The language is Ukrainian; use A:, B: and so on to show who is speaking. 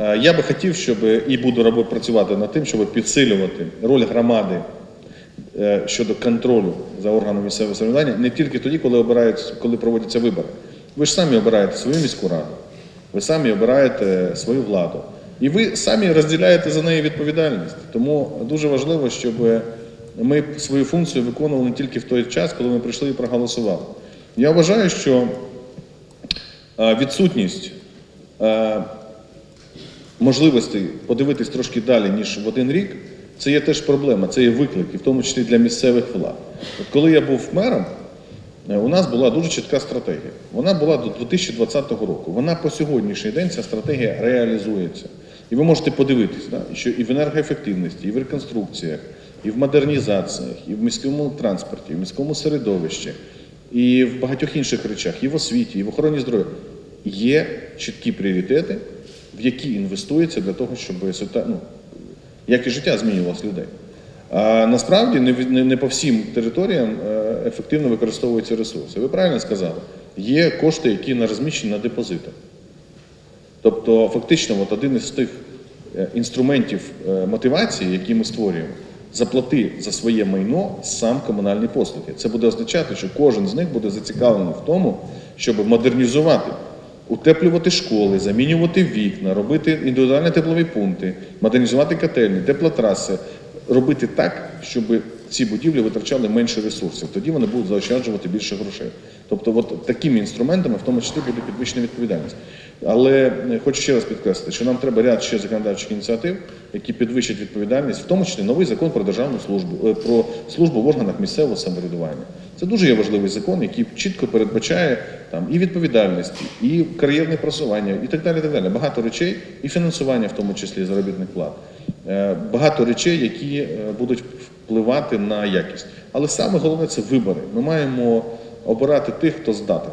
A: Е, Я би хотів, щоб і буду працювати над тим, щоб підсилювати роль громади е, щодо контролю за органами місцевого самоврядування не тільки тоді, коли обирають, коли проводяться вибори. Ви ж самі обираєте свою міську раду, ви самі обираєте свою владу. І ви самі розділяєте за неї відповідальність. Тому дуже важливо, щоб ми свою функцію виконували не тільки в той час, коли ми прийшли і проголосували. Я вважаю, що е, відсутність можливостей подивитись трошки далі, ніж в один рік, це є теж проблема, це є виклик, і в тому числі для місцевих влад. От коли я був мером, е, у нас була дуже чітка стратегія. Вона була до 2020 року. Вона по сьогоднішній день ця стратегія реалізується. І ви можете подивитись, да, що і в енергоефективності, і в реконструкціях, і в модернізаціях, і в міському транспорті, і в міському середовищі, і в багатьох інших речах, і в освіті, і в охороні здоров'я є чіткі пріоритети, в які інвестується для того, щоб ну, якість життя змінювалась людей. А насправді не, не, не по всім територіям е, ефективно використовуються ресурси. Ви правильно сказали, є кошти, які на розміщені на депозитах. Тобто, фактично, от один із тих е, інструментів е, мотивації, які ми створюємо, заплати за своє майно сам комунальні послуги. Це буде означати, що кожен з них буде зацікавлений в тому, щоб модернізувати, утеплювати школи, замінювати вікна, робити індивідуальні теплові пункти, модернізувати котельні, теплотраси, робити так, щоб ці будівлі витрачали менше ресурсів. Тоді вони будуть заощаджувати більше грошей. Тобто, от такими інструментами, в тому числі, буде підвищена відповідальність. Але е, хочу ще раз підкреслити, що нам треба ряд ще законодавчих ініціатив, які підвищать відповідальність, в тому числі новий закон про державну службу, е, про службу в органах місцевого самоврядування. Це дуже є важливий закон, який чітко передбачає там і відповідальність, і кар'єрне просування, і так далі. так далі. Багато речей, і фінансування, в тому числі заробітних плат. Е, Багато речей, які е, будуть впливати на якість. Але саме головне це вибори. Ми маємо обирати тих, хто здатен.